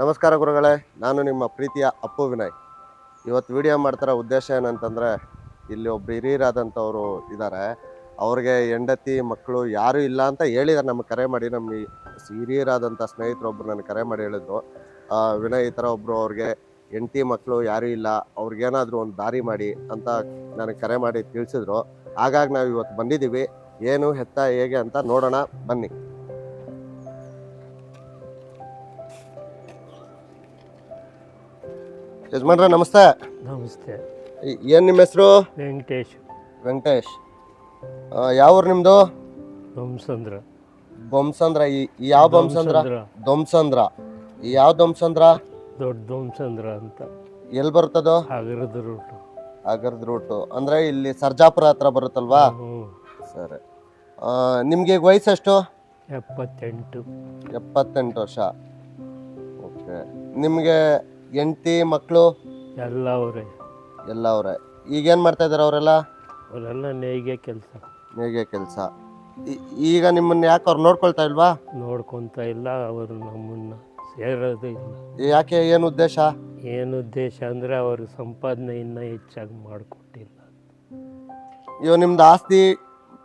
ನಮಸ್ಕಾರ ಗುರುಗಳೇ, ನಾನು ನಿಮ್ಮ ಪ್ರೀತಿಯ ಅಪ್ಪು ವಿನಯ್. ಇವತ್ತು ವಿಡಿಯೋ ಮಾಡ್ತಿರೋ ಉದ್ದೇಶ ಏನಂತಂದರೆ, ಇಲ್ಲಿ ಒಬ್ಬ ಹಿರಿಯರಾದಂಥವ್ರು ಇದ್ದಾರೆ ಅವ್ರಿಗೆ ಹೆಂಡತಿ, ಮಕ್ಕಳು ಯಾರೂ ಇಲ್ಲ ಅಂತ ಹೇಳಿದ್ದಾರೆ ನಮಗೆ ಕರೆ ಮಾಡಿ, ನಮ್ಮ ಹಿರಿಯರಾದಂಥ ಸ್ನೇಹಿತರೊಬ್ಬರು ನನಗೆ ಕರೆ ಮಾಡಿ ಹೇಳಿದ್ರು. ವಿನಯ್ ಈ ಥರ ಒಬ್ಬರು ಅವ್ರಿಗೆ ಹೆಂಡತಿ, ಮಕ್ಕಳು ಯಾರೂ ಇಲ್ಲ, ಅವ್ರಿಗೇನಾದರೂ ಒಂದು ದಾರಿ ಮಾಡಿ ಅಂತ ನನಗೆ ಕರೆ ಮಾಡಿ ತಿಳಿಸಿದ್ರು. ಹಾಗಾಗಿ ನಾವು ಇವತ್ತು ಬಂದಿದ್ದೀವಿ. ಏನು, ಹೆತ್ತ, ಹೇಗೆ ಅಂತ ನೋಡೋಣ. ಬನ್ನಿ. ಯಜಮಾನ್ರೆ ನಮಸ್ತೆ. ನಮಸ್ತೆ. ಏನು ನಿಮ್ಮ ಹೆಸರು? ವೆಂಕಟೇಶ್. ವೆಂಕಟೇಶ್. ಆ, ಯಾವ ಊರು ನಿಮ್ದು? ವಂಸಂದ್ರ ಬೊಮ್ಸಂದ್ರ. ಈ ಈ ಯಾವ ಬೊಮ್ಸಂದ್ರ? ದೊಮ್ಸಂದ್ರ. ಈ ಯಾವ ದೊಮ್ಸಂದ್ರ? ದೊಡ್ಡ ದೊಮ್ಸಂದ್ರ ಅಂತ. ಎಲ್ಲಿ ಬರ್ತದೋ ಅಗರದ ರೂಟು ಅಗರದ ರೂಟು ಅಂದ್ರೆ ಇಲ್ಲಿ ಸರ್ಜಾಪುರ ಹತ್ರ ಬರುತ್ತಲ್ವಾ? ಸರಿ. ನಿಮ್ಗೆ ವಯಸ್ಸು ವಯಸ್ಸೆಷ್ಟು ಎಪ್ಪತ್ತೆಂಟು. ಎಪ್ಪತ್ತೆಂಟು ವರ್ಷ. ಓಕೆ. ನಿಮ್ಗೆ ಹೆಂಡತಿ ಮಕ್ಕಳು ಎಲ್ಲ ಅವರೇ. ಎಲ್ಲ ಅವ್ರೆ. ಈಗೇನು ಮಾಡ್ತಾ ಇದ್ದಾರೆ ಅವರೆಲ್ಲ? ಅವರೆಲ್ಲ ನೇಯ್ಗೆ ಕೆಲಸ. ನೇಯ್ಗೆ ಕೆಲಸ. ಈಗ ನಿಮ್ಮನ್ನ ಯಾಕೆ ಅವ್ರು ನೋಡ್ಕೊಳ್ತಾ ಇಲ್ವಾ? ನೋಡ್ಕೊಂತ ಇಲ್ಲ ಅವರು ನಮ್ಮನ್ನ ಸೇರೋದು ಇಲ್ಲ. ಯಾಕೆ ಏನು ಉದ್ದೇಶ? ಏನು ಉದ್ದೇಶ ಅಂದರೆ ಅವರು ಸಂಪಾದನೆ ಇನ್ನೂ ಹೆಚ್ಚಾಗಿ ಮಾಡಿಕೊಟ್ಟಿಲ್ಲ. ಇವ್ ನಿಮ್ದು ಆಸ್ತಿ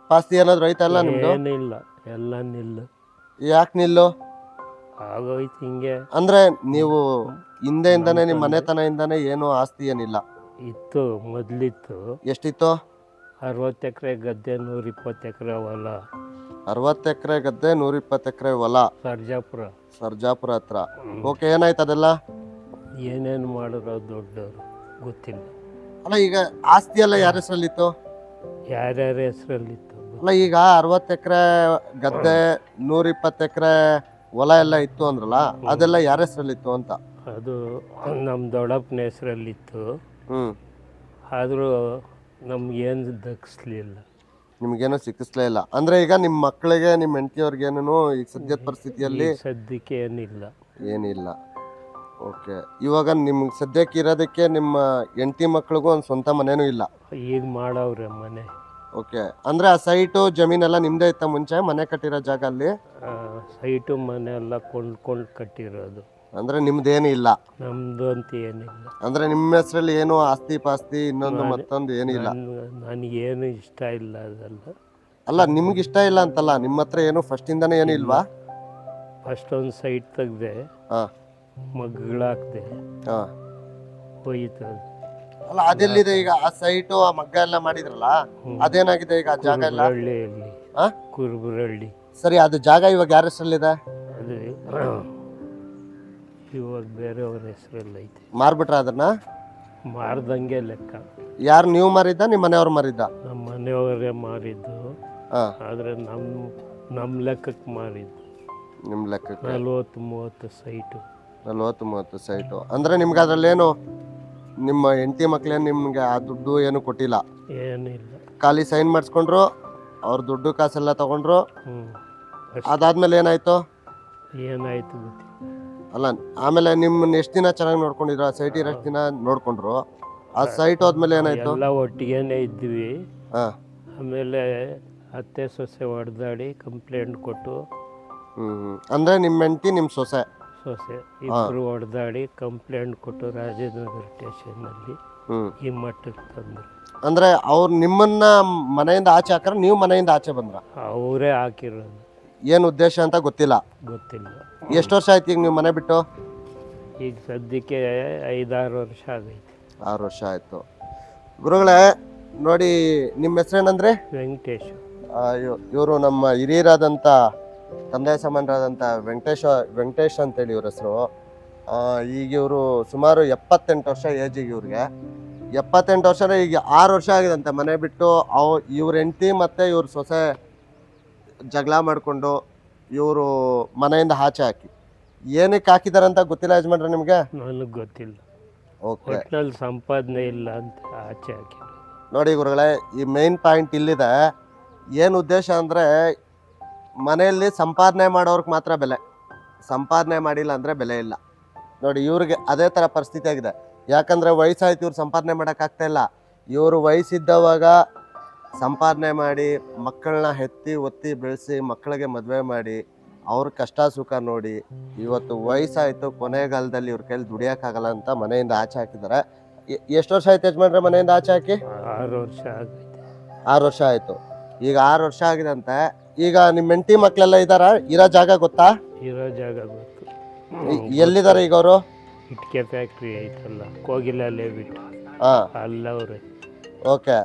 ಪಾಸ್ತಿ ಏನಾದ್ರು ಐತಲ್ಲ ನಿಮ್ದು? ಏನಿಲ್ಲ ಎಲ್ಲ ನಿಲ್ಲು. ಯಾಕೆ ನಿಲ್ಲು? ಆಗೋಯ್ತು ಹಿಂಗೆ ಅಂದ್ರೆ ನೀವು ಹಿಂದೆಯಿಂದಾನೆ ನಿಮ್ಮ ಮನೆತನದಿಂದಾನೆ ಏನು ಆಸ್ತಿ ಏನಿಲ್ಲ? ಇತ್ತು ಮೊದಲಿತ್ತು. ಎಷ್ಟಿತ್ತು? ಅರವತ್ತು ಎಕರೆ ಗದ್ದೆ ನೂರ ಇಪ್ಪತ್ತು ಎಕರೆ ಹೊಲ. ಅರವತ್ತು ಎಕರೆ ಗದ್ದೆ ನೂರ ಇಪ್ಪತ್ತು ಎಕರೆ ಹೊಲ. ಸರ್ಜಾಪುರ. ಸರ್ಜಾಪುರ ಹತ್ರ. ಓಕೆ ಏನಾಯ್ತು ಅದೆಲ್ಲ? ಏನೇನು ಮಾಡಿದ್ರು ದೊಡ್ಡವರು ಗೊತ್ತಿಲ್ಲ. ಅಲ್ಲ ಈಗ ಆಸ್ತಿ ಎಲ್ಲ ಯಾರ ಹೆಸರಲ್ಲಿತ್ತು? ಯಾರ್ಯಾರ ಹೆಸರಲ್ಲಿತ್ತು ಅಲ್ಲ ಈಗ ಅರವತ್ತು ಎಕರೆ ಗದ್ದೆ ನೂರ ಇಪ್ಪತ್ತು ಎಕರೆ ಹೊಲ ಎಲ್ಲ ಇತ್ತು ಅಂದ್ರಲ್ಲ ಅದೆಲ್ಲ ಯಾರ ಹೆಸರಲ್ಲಿತ್ತು ಅಂತ? ಅದು ನಮ್ಮ ದೊಡ್ಡಪ್ಪನ ಹೆಸರಲ್ಲಿತ್ತು. ಹ್ಮ್. ಆದರೂ ನಮ್ಗೇನು ದಕ್ಸ್ಲಿಲ್ಲ. ನಿಮ್ಗೇನು ಸಿಕ್ಕಿಸ್ಲೇ ಇಲ್ಲ. ಅಂದ್ರೆ ಈಗ ನಿಮ್ಮ ಮಕ್ಕಳಿಗೆ ನಿಮ್ಮ ಏನೇನು ಈಗ ಸದ್ಯದ ಪರಿಸ್ಥಿತಿಯಲ್ಲಿ ಸದ್ಯಕ್ಕೆ ಏನಿಲ್ಲ. ಏನಿಲ್ಲ. ಓಕೆ. ಇವಾಗ ನಿಮ್ಗೆ ಸದ್ಯಕ್ಕೆ ಇರೋದಕ್ಕೆ ನಿಮ್ಮ ಹೆಂಡತಿ ಮಕ್ಳಿಗೂ ಒಂದು ಸ್ವಂತ ಮನೇನೂ ಇಲ್ಲ. ಈಗ ಮಾಡವ್ರೆ ಮನೆ? ಓಕೆ. ಅಂದ್ರೆ ಆ ಸೈಟು ಜಮೀನೆಲ್ಲ ನಿಮ್ದೇ ಇತ್ತ ಮುಂಚೆ ಮನೆ ಕಟ್ಟಿರೋ ಜಾಗ ಅಲ್ಲಿ? ಸೈಟು ಮನೆ ಎಲ್ಲ ಕೊಂಡ್ಕೊಂಡು ಕಟ್ಟಿರೋದು. ಅಂದ್ರೆ ನಿಮ್ದೇನು ಇಲ್ಲ? ನಮ್ದು ಅಂತ ಏನಿಲ್ಲ. ಅಂದ್ರೆ ನಿಮ್ಮ ಹೆಸರಲ್ಲಿ ಏನು ಆಸ್ತಿ ಪಾಸ್ತಿ ಇನ್ನೊಂದು ಮತ್ತೊಂದು ಏನಿಲ್ಲ ನನ್- ನನಗೇನು ಇಷ್ಟ ಇಲ್ಲ ಅದೆಲ್ಲ. ಅಲ್ಲ ನಿಮ್ಗೆ ಇಷ್ಟ ಇಲ್ಲ ಅಂತಲ್ಲ ನಿಮ್ಮ ಹತ್ರ ಏನು ಫಸ್ಟ್ ಇಂದಾನೆ ಏನು ಇಲ್ವಾ? ಫಸ್ಟ್ ಒಂದು ಸೈಟ್ ತೆಗ್ದೆ ಹಾ. ಮಗ್ಗಳಾಕ್ದೆ ಹಾ. ಹೋಯ್ತು ಅದು. ಅಲ್ಲ ಅದೆಲ್ಲಿದೆ ಈಗ ಆ ಸೈಟು ಆ ಮಗ್ಗ ಎಲ್ಲ ಮಾಡಿದ್ರಲ್ಲ ಅದೇನಾಗಿದೆ ಈಗ ಆ ಜಾಗ ಎಲ್ಲ? ಆ? ಕುರುಬರಹಳ್ಳಿ ಸರಿ ಅದು ಜಾಗ ಇವಾಗ ಯಾರ ಹೆಸರಲ್ಲಿದೆ? ಅದು ಇವಾಗ ಬೇರೆಯವ್ರ ಹೆಸರಲ್ಲಿ ಐತೆ ಮಾರ್ಬಿಟ್ರ ಅದನ್ನ? ಮಾರ್ದಂಗೆ ಲೆಕ್ಕ. ಯಾರು ನೀವು ಮಾರಿದ್ದ ನಿಮ್ಮ ಮನೆಯವ್ರು ಮಾರಿದ್ದ? ನಮ್ಮ ಮನೆಯವರೇ ಮಾರಿದ್ದು. ಹಾ. ಆದರೆ ನಮ್ಮ ನಮ್ಮ ಲೆಕ್ಕಕ್ಕೆ ಮಾರಿದ್ದು. ನಿಮ್ ಲೆಕ್ಕಕ್ಕೆ? ನಲ್ವತ್ತು ಮೂವತ್ತು ಸೈಟು ನಲ್ವತ್ತು ಮೂವತ್ತು ಸೈಟು ಅಂದ್ರೆ ನಿಮ್ಗೆ ಅದ್ರಲ್ಲೇನು ನಿಮ್ಮ ಹೆಂಡತಿ ಮಕ್ಳೇನು ನಿಮ್ಗೆ ಆ ದುಡ್ಡು ಏನು ಕೊಟ್ಟಿಲ್ಲ. ಏನಿಲ್ಲ ಖಾಲಿ ಸೈನ್ ಮಾಡಿಸ್ಕೊಂಡ್ರು ಅವ್ರ ದುಡ್ಡು ಕಾಸೆಲ್ಲ ತಗೊಂಡ್ರು. ಹ್ಞೂ ಅದಾದ್ಮೇಲೆ ಏನಾಯ್ತು? ಏನಾಯ್ತು ಗೊತ್ತಿಲ್ಲ. ಅಲ್ಲ ಆಮೇಲೆ ನಿಮ್ಮನ್ನ ಎಷ್ಟು ದಿನ ಚೆನ್ನಾಗಿ ನೋಡ್ಕೊಂಡಿದ್ರು? ಆ ಸೈಟ್ ಎಷ್ಟು ದಿನ ನೋಡ್ಕೊಂಡ್ರು. ಆ ಸೈಟ್ ಹೋದ್ಮೇಲೆ ಏನಾಯ್ತು? ಎಲ್ಲ ಒಟ್ಟಿಗೆನೇ ಇದ್ವಿ. ಹಾ. ಆಮೇಲೆ ಅತ್ತೆ ಸೊಸೆ ಹೊಡೆದಾಡಿ ಕಂಪ್ಲೇಂಟ್ ಕೊಟ್ಟು. ಹ್ಮ್ ಹ್ಮ್. ಅಂದ್ರೆ ನಿಮ್ಮ ಹೆಂಡತಿ ನಿಮ್ಮ ಸೊಸೆ? ಸೊಸೆ ಇಬ್ಬರು ಹೊಡೆದಾಡಿ ಕಂಪ್ಲೇಂಟ್ ಕೊಟ್ಟು ರಾಜೇಂದ್ರನಗರ ಸ್ಟೇಷನ್ನಲ್ಲಿ ಈ ಮಟ್ಟಕ್ಕೆ ತಂದರು. ಅಂದ್ರೆ ಅವ್ರು ನಿಮ್ಮನ್ನ ಮನೆಯಿಂದ ಆಚೆ ಹಾಕ್ರೆ ನೀವು ಮನೆಯಿಂದ ಆಚೆ ಬಂದ್ರ? ಅವರೇ ಹಾಕಿರೋದು. ಏನು ಉದ್ದೇಶ ಅಂತ ಗೊತ್ತಿಲ್ಲ? ಗೊತ್ತಿಲ್ಲ. ಎಷ್ಟು ವರ್ಷ ಆಯ್ತು ಈಗ ನೀವು ಮನೆ ಬಿಟ್ಟು? ಈಗ ಸದ್ಯಕ್ಕೆ ಐದಾರು ವರ್ಷ ಆಗೈತೆ. ಆರು ವರ್ಷ ಆಯ್ತು. ಗುರುಗಳೇ ನೋಡಿ ನಿಮ್ಮ ಹೆಸರೇನಂದ್ರೆ? ವೆಂಕಟೇಶ್. ಇವರು ನಮ್ಮ ಹಿರಿಯರಾದಂಥ ತಂದೆ ಸಮಾನರಾದಂಥ ವೆಂಕಟೇಶ ವೆಂಕಟೇಶ್ ಅಂತೇಳಿ ಇವ್ರ ಹೆಸರು. ಈಗ ಇವರು ಸುಮಾರು ಎಪ್ಪತ್ತೆಂಟು ವರ್ಷ ಏಜಿಗೆ ಇವ್ರಿಗೆ. ಎಪ್ಪತ್ತೆಂಟು ವರ್ಷ ಈಗ ಆರು ವರ್ಷ ಆಗಿದಂತೆ ಮನೆ ಬಿಟ್ಟು ಅವು ಇವ್ರ ಹೆಂಡತಿ ಮತ್ತು ಇವ್ರ ಸೊಸೆ ಜಗಳ ಮಾಡಿಕೊಂಡು ಇವರು ಮನೆಯಿಂದ ಆಚೆ ಹಾಕಿ. ಏನಕ್ಕೆ ಹಾಕಿದಾರಂತ ಗೊತ್ತಿಲ್ಲ ಯಜಮಾನ್ರೆ ನಿಮಗೆ? ನನಗೆ ಗೊತ್ತಿಲ್ಲ. ಓಕೆ ಸಂಪಾದನೆ ಇಲ್ಲ ಅಂತ ಆಚೆ ಹಾಕಿ ನೋಡಿ ಗುರುಗಳೇ ಈ ಮೇನ್ ಪಾಯಿಂಟ್ ಇಲ್ಲಿದೆ. ಏನು ಉದ್ದೇಶ ಅಂದರೆ ಮನೆಯಲ್ಲಿ ಸಂಪಾದನೆ ಮಾಡೋರ್ಗೆ ಮಾತ್ರ ಬೆಲೆ. ಸಂಪಾದನೆ ಮಾಡಿಲ್ಲ ಅಂದರೆ ಬೆಲೆ ಇಲ್ಲ. ನೋಡಿ ಇವ್ರಿಗೆ ಅದೇ ಥರ ಪರಿಸ್ಥಿತಿ ಆಗಿದೆ. ಯಾಕಂದರೆ ವಯಸ್ಸಾಯ್ತು ಇವ್ರು ಸಂಪಾದನೆ ಮಾಡೋಕ್ಕಾಗ್ತಾ ಇಲ್ಲ. ಇವರು ವಯಸ್ಸಿದ್ದವಾಗ ಸಂಪಾದನೆ ಮಾಡಿ ಮಕ್ಕಳನ್ನ ಹೆತ್ತಿ ಒತ್ತಿ ಬೆಳೆಸಿ ಮಕ್ಕಳಿಗೆ ಮದುವೆ ಮಾಡಿ ಅವ್ರ ಕಷ್ಟ ಸುಖ ನೋಡಿ ಇವತ್ತು ವಯಸ್ಸಾಯಿತು ಕೊನೆಗಾಲದಲ್ಲಿ ಇವ್ರ ಕೈಲಿ ದುಡಿಯೋಕ್ಕಾಗಲ್ಲ ಅಂತ ಮನೆಯಿಂದ ಆಚೆ ಹಾಕಿದ್ದಾರೆ. ಎಷ್ಟು ವರ್ಷ ಆಯ್ತು ಯಜಮಾನ್ರೆ ಮನೆಯಿಂದ ಆಚೆ ಹಾಕಿ? ಆರು ವರ್ಷ ಆರು ವರ್ಷ ಆಯಿತು. ಈಗ ಆರು ವರ್ಷ ಆಗಿದಂತೆ ಈಗ ನಿಮ್ಮ ಹೆಂಡತಿ ಮಕ್ಕಳೆಲ್ಲ ಇದಾರ? ಇರೋ ಜಾಗ ಗೊತ್ತಾ? ಇರೋ ಜಾಗ ಗೊತ್ತು. ಎಲ್ಲಿದ್ದಾರೆ ಈಗ ಅವರು? ಇಟ್ಕೆ ಫ್ಯಾಕ್ಟ್ರಿ ಐತಲ್ಲ ಕೋಗಿಲಲ್ಲೇ ಬಿಟ್ಟು. ಹಾ. ಅಲ್ಲವ್ರೆ. ಓಕೆ.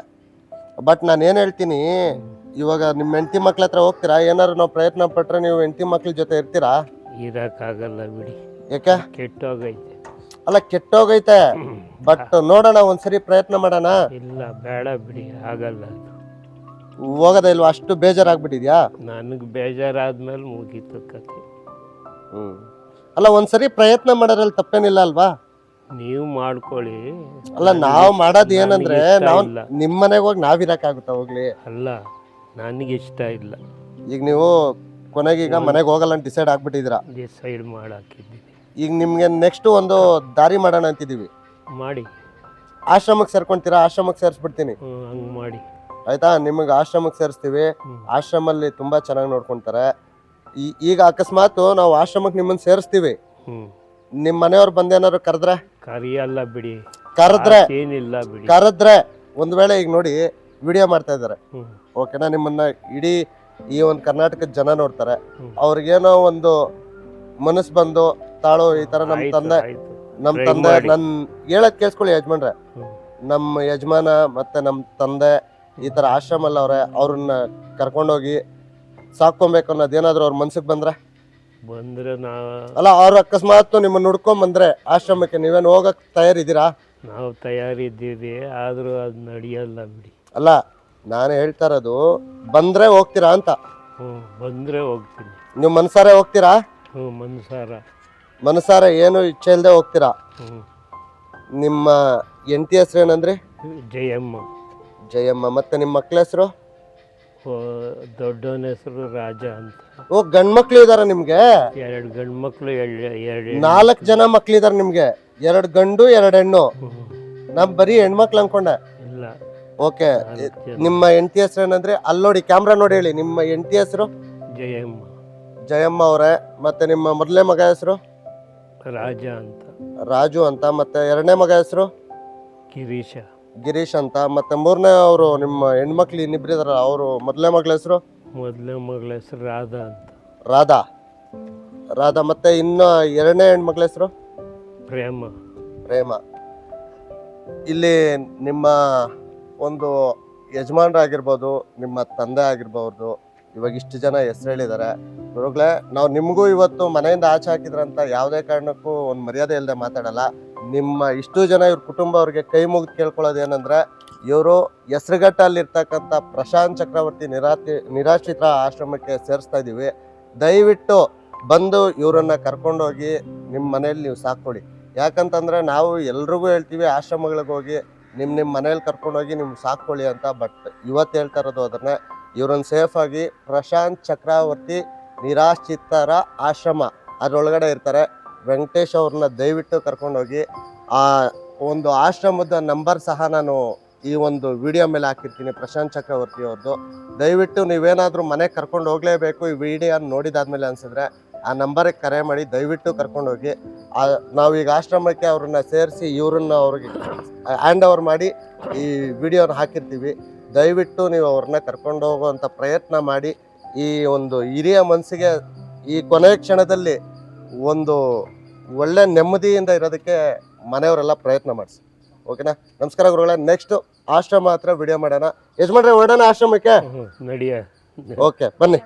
ಬಟ್ ನಾನು ಏನು ಹೇಳ್ತೀನಿ ಇವಾಗ ನಿಮ್ಮ ಹೆಂಡತಿ ಮಕ್ಳ ಹತ್ರ ಹೋಗ್ತೀರಾ? ಏನಾರು ನಾವು ಪ್ರಯತ್ನ ಪಟ್ರೆ ನೀವು ಹೆಂಡತಿ ಮಕ್ಳ ಜೊತೆ ಇರ್ತೀರಾ? ಇರೋಕ್ಕಾಗಲ್ಲ ಬಿಡಿ. ಯಾಕೆ? ಕೆಟ್ಟೋಗೈತೆ. ಅಲ್ಲ ಕೆಟ್ಟೋಗೈತೆ. ಬಟ್ ನೋಡೋಣ ಒಂದ್ಸರಿ ಪ್ರಯತ್ನ ಮಾಡೋಣ. ಇಲ್ಲ ಬೇಡ ಬಿಡಿ ಆಗಲ್ಲ ಅದು. ಹೋಗೋದೇ ಇಲ್ವಾ? ಅಷ್ಟು ಬೇಜಾರಾಗ್ಬಿಟ್ಟಿದ್ಯಾ? ನನಗೆ ಬೇಜಾರಾದ್ಮೇಲೆ ಮುಗೀತು ಕತೆ ಹ್ಮ್. ಅಲ್ಲ ಒಂದ್ಸರಿ ಪ್ರಯತ್ನ ಮಾಡೋದ್ರಲ್ಲಿ ತಪ್ಪೇನಿಲ್ಲ ಅಲ್ವಾ? ನೀವು ಮಾಡ್ಕೊಳ್ಳಿ. ಅಲ್ಲ ನಾವು ಮಾಡೋದು ಏನಂದ್ರೆ ನಾವು ಇಲ್ಲ. ನಿಮ್ಮ ಮನೆಗೆ ಹೋಗಿ ನಾವಿರಕ್ಕಾಗುತ್ತಾ ಹೋಗ್ಲಿ? ಅಲ್ಲ ನನಗೆ ಇಷ್ಟ ಇಲ್ಲ. ಈಗ ನೀವು ಕೊನೆಗೆ ಈಗ ಮನೆಗೆ ಹೋಗಲ್ಲ ಅಂತ ಡಿಸೈಡ್ ಆಗ್ಬಿಟ್ಟಿದ್ದೀರಾ? ಡಿಸೈಡ್ ಮಾಡಾಕಿದ್ದೀನಿ. ಈಗ ನಿಮ್ಗೆ ನೆಕ್ಸ್ಟ್ ಒಂದು ದಾರಿ ಮಾಡೋಣ ಅಂತಿದ್ದೀವಿ. ಮಾಡಿ. ಆಶ್ರಮಕ್ಕೆ ಸೇರ್ಕೊಂತೀರಾ? ಆಶ್ರಮಕ್ಕೆ ಸೇರಿಸ್ಬಿಡ್ತೀನಿ. ಹಂಗೆ ಮಾಡಿ. ಆಯ್ತಾ? ನಿಮಗೆ ಆಶ್ರಮಕ್ಕೆ ಸೇರಿಸ್ತೀವಿ. ಆಶ್ರಮಲ್ಲಿ ತುಂಬಾ ಚೆನ್ನಾಗಿ ನೋಡ್ಕೊಂತಾರೆ. ಈ- ಈಗ ಅಕಸ್ಮಾತ್ ನಾವು ಆಶ್ರಮಕ್ಕೆ ನಿಮ್ಮನ್ನ ಸೇರಿಸ್ತೀವಿ. ನಿಮ್ಮ ಮನೆಯವ್ರು ಬಂದೇನಾದ್ರು ಕರೆದ್ರೆ? ಕರಿಯಲ್ಲ ಬಿಡಿ. ಕರೆದ್ರೆ. ಏನಿಲ್ಲ ಬಿಡಿ. ಕರೆದ್ರೆ. ಒಂದ್ ವೇಳೆ ಈಗ ನೋಡಿ ವಿಡಿಯೋ ಮಾಡ್ತಾ ಇದ್ದಾರೆ ಓಕೆನಾ? ನಿಮ್ಮನ್ನ ಇಡೀ ಈ ಒಂದು ಕರ್ನಾಟಕದ ಜನ ನೋಡ್ತಾರೆ. ಅವ್ರಿಗೇನೋ ಒಂದು ಮನಸ್ಸು ಬಂದು ತಾಳು ಈ ತರ ನಮ್ಮ ತಂದೆ ನಮ್ಮ ತಂದೆ. ನನ್ ಹೇಳಕ್ ಕೇಳಿಸ್ಕೊಳ್ಳಿ ಯಜಮಾನ್ರೆ. ನಮ್ಮ ಯಜಮಾನ ಮತ್ತೆ ನಮ್ಮ ತಂದೆ ಈ ಥರ ಆಶ್ರಮ ಅಲ್ಲ ಅವ್ರೆ ಅವ್ರನ್ನ ಕರ್ಕೊಂಡೋಗಿ ಸಾಕೊಬೇಕು ಅನ್ನೋದೇನಾದ್ರೂ ಅವ್ರ ಮನ್ಸಿಗೆ ಬಂದ್ರೆ? ಬಂದ್ರೆ ನಾ ಅಲ್ಲ ಅವ್ರು ಅಕಸ್ಮಾತ್ ನಿಮ್ಮನ್ನ ಹುಡ್ಕೊಂಡ್ ಬಂದ್ರೆ ಆಶ್ರಮಕ್ಕೆ ನೀವೇನು ಹೋಗಕ್ ತಯಾರಿದ್ದೀರಾ? ನಾವು ತಯಾರಿದ್ದೀವಿ ಆದರೂ ಅದು ನಡೆಯಲ್ಲ ಬಿಡಿ. ಅಲ್ಲ ನಾನು ಹೇಳ್ತಾ ಇರೋದು ಬಂದ್ರೆ ಹೋಗ್ತೀರಾ ಅಂತ. ಹ್ಞೂ ಬಂದರೆ ಹೋಗ್ತೀನಿ. ನೀವು ಮನ್ಸಾರೆ ಹೋಗ್ತೀರಾ? ಹ್ಞೂ ಮನ್ಸಾರ. ಮನಸಾರೆ ಏನು ಇಚ್ಛೆ ಇಲ್ಲದೆ ಹೋಗ್ತೀರಾ? ಹ್ಞೂ. ನಿಮ್ಮ ಹೆಂಡತಿ ಹೆಸರು ಏನಂದ್ರಿ? ಜಯಮ್ಮ. ಜಯಮ್ಮ ಮತ್ತೆ ನಿಮ್ಮ ಮಕ್ಳ ಹೆಸರು? ದೊಡ್ಡವನ ಹೆಸರು ರಾಜ ಅಂತ. ಓ ಗಂಡ್ಮಕ್ಳು ಇದಾರ ನಿಮ್ಗೆ? ಎರಡು ಗಂಡು ಮಕ್ಕಳು ಎರಡು ನಾಲ್ಕು ಜನ ಮಕ್ಳು ಇದಾರೆ ನಿಮ್ಗೆ. ಎರಡು ಗಂಡು ಎರಡು ಹೆಣ್ಣು. ನಮ್ ನಾ ಬರೀ ಹೆಣ್ಮಕ್ಳು ಅನ್ಕೊಂಡೆ. ಇಲ್ಲ. ಓಕೆ ನಿಮ್ಮ ಹೆಂಡತಿ ಹೆಸರು ಏನಂದ್ರೆ ಅಲ್ಲಿ ನೋಡಿ ಕ್ಯಾಮ್ರಾ ನೋಡಿ ಹೇಳಿ ನಿಮ್ಮ ಎಂಟಿ ಹೆಸರು? ಜಯಮ್ಮ. ಜಯಮ್ಮ ಅವರೇ ಮತ್ತೆ ನಿಮ್ಮ ಮೊದಲನೇ ಮಗ ಹೆಸರು? ರಾಜ ಅಂತ. ರಾಜು ಅಂತ ಮತ್ತೆ ಎರಡನೇ ಮಗ ಹೆಸರು? ಗಿರೀಶ. ಗಿರೀಶ್ ಅಂತ ಮತ್ತೆ ಮೂರನೇ ಅವರು ನಿಮ್ಮ ಹೆಣ್ಮಕ್ಳು ಇನ್ನಿಬ್ರು ಇದಾರ ಅವರು ಮೊದಲನೇ ಮಗಳ ಹೆಸರು? ಮೊದಲನೇ ಮಗಳ ಹೆಸರು ರಾಧಾ ಅಂತ. ರಾಧಾ. ರಾಧಾ ಮತ್ತೆ ಇನ್ನು ಎರಡನೇ ಹೆಣ್ಮಕ್ಳ ಹೆಸರು? ಪ್ರೇಮ. ಪ್ರೇಮ. ಇಲ್ಲಿ ನಿಮ್ಮ ಒಂದು ಯಜಮಾನ್ರಾಗಿರ್ಬೋದು ನಿಮ್ಮ ತಂದೆ ಆಗಿರ್ಬೋದು ಇವಾಗ ಇಷ್ಟು ಜನ ಹೆಸರು ಹೇಳಿದ್ದಾರೆ ಗುರುಗಳೇ ನಾವು ನಿಮಗೂ ಇವತ್ತು ಮನೆಯಿಂದ ಆಚೆ ಹಾಕಿದ್ರಂತ ಯಾವುದೇ ಕಾರಣಕ್ಕೂ ಒಂದು ಮರ್ಯಾದೆ ಇಲ್ಲದೆ ಮಾತಾಡಲ್ಲ. ನಿಮ್ಮ ಇಷ್ಟು ಜನ ಇವ್ರ ಕುಟುಂಬ ಅವ್ರಿಗೆ ಕೈ ಮುಗಿದು ಕೇಳ್ಕೊಳ್ಳೋದು ಏನಂದ್ರೆ, ಇವರು ಹೆಸರುಘಟ್ಟಲ್ಲಿರ್ತಕ್ಕಂಥ ಪ್ರಶಾಂತ್ ಚಕ್ರವರ್ತಿ ನಿರಾತಿ ನಿರಾಶ್ರಿತ ಆಶ್ರಮಕ್ಕೆ ಸೇರಿಸ್ತಾ ಇದ್ದೀವಿ ದಯವಿಟ್ಟು ಬಂದು ಇವರನ್ನ ಕರ್ಕೊಂಡೋಗಿ ನಿಮ್ಮ ಮನೇಲಿ ನೀವು ಸಾಕೊಡಿ ಯಾಕಂತಂದ್ರೆ ನಾವು ಎಲ್ರಿಗೂ ಹೇಳ್ತೀವಿ ಆಶ್ರಮಗಳಿಗೆ ಹೋಗಿ ನಿಮ್ಮ ನಿಮ್ಮ ಮನೇಲಿ ಕರ್ಕೊಂಡೋಗಿ ನಿಮ್ಗೆ ಸಾಕೊಳ್ಳಿ ಅಂತ, ಬಟ್ ಇವತ್ತು ಹೇಳ್ತಾ ಇರೋದು ಅದನ್ನ. ಇವ್ರನ್ನ ಸೇಫ್ ಆಗಿ ಪ್ರಶಾಂತ್ ಚಕ್ರವರ್ತಿ ನಿರಾಶ್ರಿತರ ಆಶ್ರಮ ಅದರೊಳಗಡೆ ಇರ್ತಾರೆ. ವೆಂಕಟೇಶ್ ಅವ್ರನ್ನ ದಯವಿಟ್ಟು ಕರ್ಕೊಂಡೋಗಿ ಆ ಒಂದು ಆಶ್ರಮದ ನಂಬರ್ ಸಹ ನಾನು ಈ ಒಂದು ವಿಡಿಯೋ ಮೇಲೆ ಹಾಕಿರ್ತೀನಿ ಪ್ರಶಾಂತ್ ಚಕ್ರವರ್ತಿ ಅವ್ರದ್ದು ದಯವಿಟ್ಟು ನೀವೇನಾದರೂ ಮನೆಗೆ ಕರ್ಕೊಂಡು ಹೋಗಲೇಬೇಕು ಈ ವಿಡಿಯೋ ನೋಡಿದಾದ್ಮೇಲೆ ಅನ್ಸಿದ್ರೆ ಆ ನಂಬರಿಗೆ ಕರೆ ಮಾಡಿ ದಯವಿಟ್ಟು ಕರ್ಕೊಂಡೋಗಿ ನಾವೀಗ ಆಶ್ರಮಕ್ಕೆ ಅವ್ರನ್ನ ಸೇರಿಸಿ ಇವ್ರನ್ನ ಅವ್ರಿಗೆ ಹ್ಯಾಂಡ್ ಓವರ್ ಮಾಡಿ ಈ ವಿಡಿಯೋನ ಹಾಕಿರ್ತೀವಿ. ದಯವಿಟ್ಟು ನೀವು ಅವ್ರನ್ನ ಕರ್ಕೊಂಡು ಹೋಗುವಂಥ ಪ್ರಯತ್ನ ಮಾಡಿ ಈ ಒಂದು ಹಿರಿಯ ಮನಸ್ಸಿಗೆ ಈ ಕೊನೆಯ ಕ್ಷಣದಲ್ಲಿ ಒಂದು ಒಳ್ಳೆ ನೆಮ್ಮದಿಯಿಂದ ಇರೋದಕ್ಕೆ ಮನೆಯವರೆಲ್ಲ ಪ್ರಯತ್ನ ಮಾಡಿಸಿ. ಓಕೆನಾ? ನಮಸ್ಕಾರ ಗುರುಗಳೇ. ನೆಕ್ಸ್ಟ್ ಆಶ್ರಮ ಹತ್ರ ವಿಡಿಯೋ ಮಾಡೋಣ. ಯಜಮಾನ್ರೆ ಹೊರಡೋಣ ಆಶ್ರಮಕ್ಕೆ. ನಡಿಯ. ಓಕೆ ಬನ್ನಿ.